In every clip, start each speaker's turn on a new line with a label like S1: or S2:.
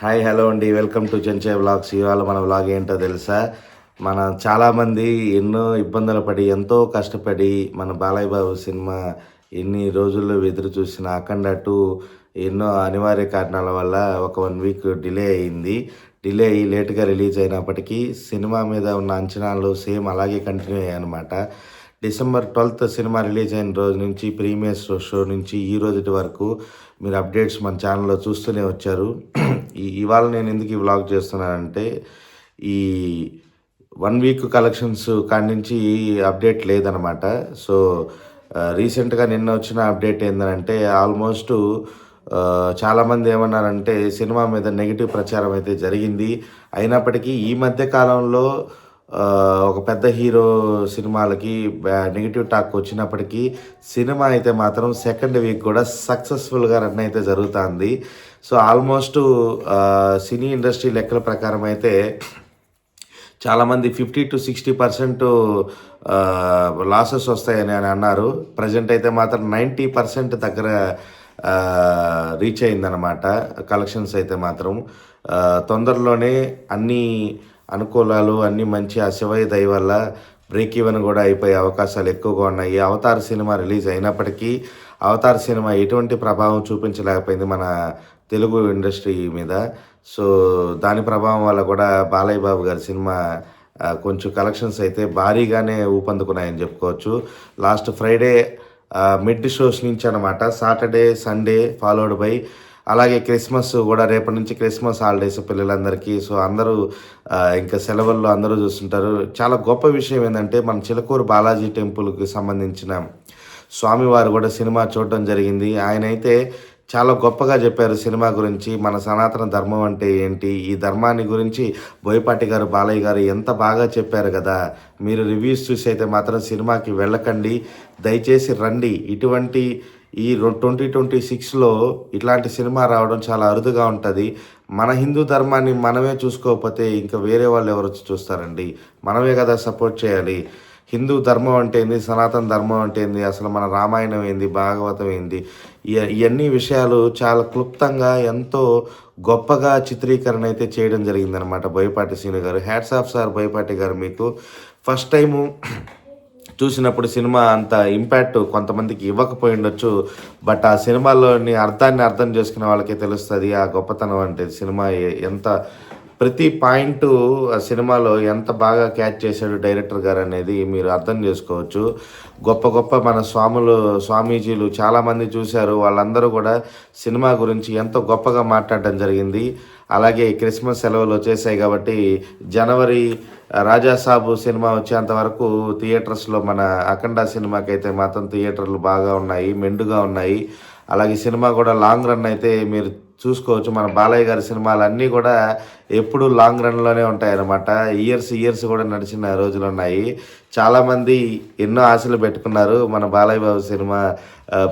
S1: Hi hello అండి. Welcome to Chenche vlogs. ఇవాళ మన వ్లాగ్ ఏంటో తెలుసా? మన చాలామంది ఎన్నో ఇబ్బందులు పడి ఎంతో కష్టపడి మన బాలయ్య బాబు సినిమా ఎన్ని రోజుల్లో ఎదురు చూసిన అఖండ టూ ఎన్నో అనివార్య కారణాల వల్ల ఒక వన్ వీక్ డిలే అయింది. డిలే అయ్యి లేట్గా రిలీజ్ అయినప్పటికీ సినిమా మీద ఉన్న అంచనాలు సేమ్ అలాగే కంటిన్యూ అయ్యాయి అనమాట డిసెంబర్ ట్వెల్త్ సినిమా రిలీజ్ అయిన రోజు నుంచి ప్రీమియర్ షో నుంచి ఈ రోజు వరకు మీరు అప్డేట్స్ మన ఛానల్లో చూస్తూనే వచ్చారు. ఇవాళ నేను ఎందుకు ఈ వ్లాగ్ చేస్తున్నానంటే ఈ వన్ వీక్ కలెక్షన్స్ కాడి నుంచి అప్డేట్ లేదనమాట సో రీసెంట్గా నిన్న వచ్చిన అప్డేట్ ఏంటంటే ఆల్మోస్ట్ చాలామంది ఏమన్నారంటే సినిమా మీద నెగిటివ్ ప్రచారం అయితే జరిగింది. అయినప్పటికీ ఈ మధ్య కాలంలో ఒక పెద్ద హీరో సినిమాలకి నెగిటివ్ టాక్ వచ్చినప్పటికీ సినిమా అయితే మాత్రం సెకండ్ వీక్ కూడా సక్సెస్ఫుల్గా రన్ అయితే జరుగుతుంది. సో ఆల్మోస్ట్ సినీ ఇండస్ట్రీ లెక్కల ప్రకారం అయితే చాలామంది fifty to sixty percent losses వస్తాయని అని అన్నారు. ప్రజెంట్ అయితే మాత్రం నైంటీ పర్సెంట్ దగ్గర రీచ్ అయిందనమాట కలెక్షన్స్ అయితే మాత్రం. తొందరలోనే అన్నీ అనుకూలాలు అన్నీ మంచి ఆ దయ వల్ల బ్రేక్ ఈవెన్ కూడా అయిపోయే అవకాశాలు ఎక్కువగా ఉన్నాయి. అవతార్ సినిమా రిలీజ్ అయినప్పటికీ అవతార్ సినిమా ఎటువంటి ప్రభావం చూపించలేకపోయింది మన తెలుగు ఇండస్ట్రీ మీద. సో దాని ప్రభావం వల్ల కూడా బాలయ్య బాబు గారి సినిమా కొంచెం కలెక్షన్స్ అయితే భారీగానే ఊపందుకున్నాయని చెప్పుకోవచ్చు. లాస్ట్ ఫ్రైడే మిడ్ షోస్ నుంచి అనమాట సాటర్డే సండే ఫాలోడ్ బై అలాగే క్రిస్మస్ కూడా రేపటి నుంచి క్రిస్మస్ హాలిడేస్ పిల్లలందరికీ. సో అందరూ ఇంకా సెలవుల్లో అందరూ చూస్తుంటారు. చాలా గొప్ప విషయం ఏంటంటే మన చిలకూరు బాలాజీ టెంపుల్కి సంబంధించిన స్వామివారు కూడా సినిమా చూడడం జరిగింది. ఆయన అయితే చాలా గొప్పగా చెప్పారు సినిమా గురించి మన సనాతన ధర్మం అంటే ఏంటి ఈ ధర్మాన్ని గురించి బోయపాటి గారు బాలయ్య గారు ఎంత బాగా చెప్పారు కదా. మీరు రివ్యూస్ చూసి అయితే మాత్రం సినిమాకి వెళ్ళకండి దయచేసి రండి. ఇటువంటి ఈ ట్వంటీ ట్వంటీ సిక్స్లో ఇట్లాంటి సినిమా రావడం చాలా అరుదుగా ఉంటుంది. మన హిందూ ధర్మాన్ని మనమే చూసుకోకపోతే ఇంకా వేరే వాళ్ళు ఎవరు వచ్చి చూస్తారండి? మనమే కదా సపోర్ట్ చేయాలి. హిందూ ధర్మం అంటే ఏంది? సనాతన ధర్మం అంటే ఏంది? అసలు మన రామాయణం ఏంది? భాగవతం ఏంది? ఇవన్నీ విషయాలు చాలా క్లుప్తంగా ఎంతో గొప్పగా చిత్రీకరణ అయితే చేయడం జరిగిందనమాట బోయపాటి సీను గారు. హ్యాట్స్ ఆఫ్ సార్ బోయపాటి గారు మీకు. ఫస్ట్ టైము చూసినప్పుడు సినిమా అంత ఇంపాక్ట్ కొంతమందికి ఇవ్వకపోయి ఉండొచ్చు బట్ ఆ సినిమాలోని అర్థాన్ని అర్థం చేసుకునే వాళ్ళకే తెలుస్తుంది ఆ గొప్పతనం అంటే సినిమా ఎంత ప్రతి పాయింట్ ఆ సినిమాలో ఎంత బాగా క్యాచ్ చేశాడు డైరెక్టర్ గారు అనేది మీరు అర్థం చేసుకోవచ్చు. గొప్ప గొప్ప మన స్వాములు స్వామీజీలు చాలామంది చూశారు. వాళ్ళందరూ కూడా సినిమా గురించి ఎంతో గొప్పగా మాట్లాడడం జరిగింది. అలాగే క్రిస్మస్ సెలవులు వచ్చేసాయి కాబట్టి జనవరి రాజాసాబు సినిమా వచ్చేంత వరకు థియేటర్స్లో మన అఖండ సినిమాకి అయితే మాత్రం థియేటర్లు బాగా ఉన్నాయి మెండుగా ఉన్నాయి. అలాగే సినిమా కూడా లాంగ్ రన్ అయితే మీరు చూసుకోవచ్చు. మన బాలయ్య గారి సినిమాలు అన్నీ కూడా ఎప్పుడు లాంగ్ రన్లోనే ఉంటాయన్నమాట. ఇయర్స్ ఇయర్స్ కూడా నడిచిన రోజులు ఉన్నాయి. చాలామంది ఎన్నో ఆశలు పెట్టుకున్నారు. మన బాలయ్య బాబు సినిమా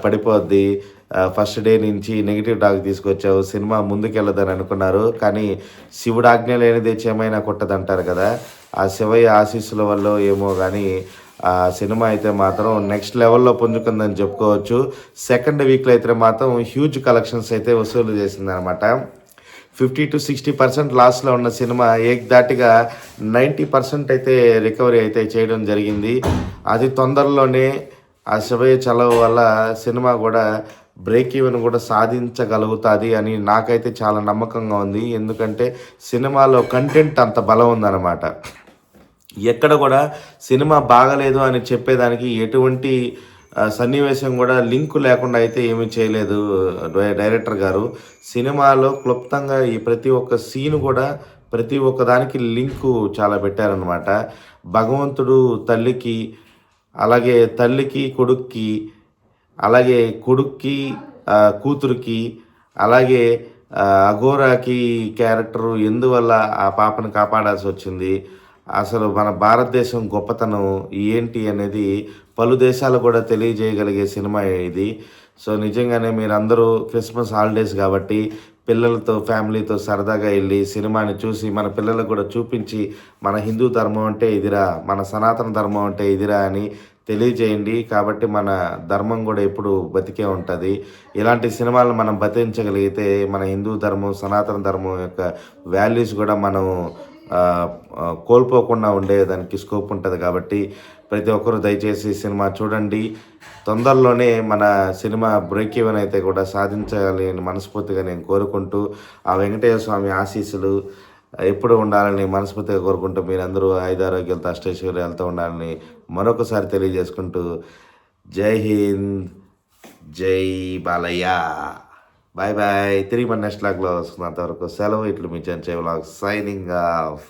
S1: పడిపోద్ది. ఫస్ట్ డే నుంచి నెగిటివ్ టాక్ తీసుకొచ్చావు. సినిమా ముందుకెళ్ళదని అనుకున్నారు. కానీ శివుడు ఆజ్ఞ లేనిదే చేమైనా కొట్టదంటారు కదా. ఆ శివయ్య ఆశీస్సుల వల్ల ఏమో కానీ సినిమా అయితే మాత్రం నెక్స్ట్ లెవెల్లో పుంజుకుందని చెప్పుకోవచ్చు. సెకండ్ వీక్లో అయితే మాత్రం హ్యూజ్ కలెక్షన్స్ అయితే వసూలు చేసిందనమాట. ఫిఫ్టీ టు సిక్స్టీ పర్సెంట్ లాస్లో ఉన్న సినిమా ఏకదాటిగా నైంటీ పర్సెంట్ అయితే రికవరీ అయితే చేయడం జరిగింది. అది తొందరలోనే ఆ శివయ్య చలవ వల్ల సినిమా కూడా బ్రేక్ ఈవెన్ కూడా సాధించగలుగుతుంది అని నాకైతే చాలా నమ్మకంగా ఉంది. ఎందుకంటే సినిమాలో కంటెంట్ అంత బలం ఉందన్నమాట. ఎక్కడ కూడా సినిమా బాగలేదు అని చెప్పేదానికి ఎటువంటి సన్నివేశం కూడా లింకు లేకుండా అయితే ఏమీ చేయలేదు డై- డైరెక్టర్ గారు. సినిమాలో క్లుప్తంగా ఈ ప్రతి ఒక్క సీన్ కూడా ప్రతి ఒక్క దానికి లింకు చాలా పెట్టారనమాట భగవంతుడు తల్లికి అలాగే తల్లికి కొడుక్కి అలాగే కొడుక్కి కూతురికి అలాగే అఘోరాకి క్యారెక్టరు ఎందువల్ల ఆ పాపను కాపాడాల్సి వచ్చింది అసలు మన భారతదేశం గొప్పతనం ఏంటి అనేది పలు దేశాలు కూడా తెలియజేయగలిగే సినిమా ఇది. సో నిజంగానే మీరందరూ క్రిస్మస్ హాలిడేస్ కాబట్టి పిల్లలతో ఫ్యామిలీతో సరదాగా వెళ్ళి సినిమాని చూసి మన పిల్లలకు కూడా చూపించి మన హిందూ ధర్మం అంటే ఇదిరా మన సనాతన ధర్మం అంటే ఇదిరా అని తెలియజేయండి. కాబట్టి మన ధర్మం కూడా ఎప్పుడు బతికే ఉంటుంది. ఇలాంటి సినిమాలు మనం బతికించగలిగితే మన హిందూ ధర్మం సనాతన ధర్మం యొక్క వాల్యూస్ కూడా మనం కోల్పోకుండా ఉండేదానికి స్కోప్ ఉంటుంది కాబట్టి ప్రతి ఒక్కరూ దయచేసి సినిమా చూడండి. తొందరలోనే మన సినిమా బ్రేక్ ఈవెన్ అయితే కూడా సాధించాలి అని మనస్ఫూర్తిగా నేను కోరుకుంటూ ఆ వెంకటేశ్వర స్వామి ఆశీస్సులు ఎప్పుడు ఉండాలని మనస్ఫూర్తిగా కోరుకుంటూ మీరందరూ ఐదారోగ్యాలతో అష్టైశ్వర్యాలతో ఉండాలని మరొకసారి తెలియజేసుకుంటూ జై హింద్ జై బాలయ్య. బాయ్ బాయ్ తిరిగి మన నెక్స్ట్ లాగ్లో వస్తున్నంత వరకు సెలవు. ఇట్లు మీ చెంచే వ్లాగ్ సైనింగ్ ఆఫ్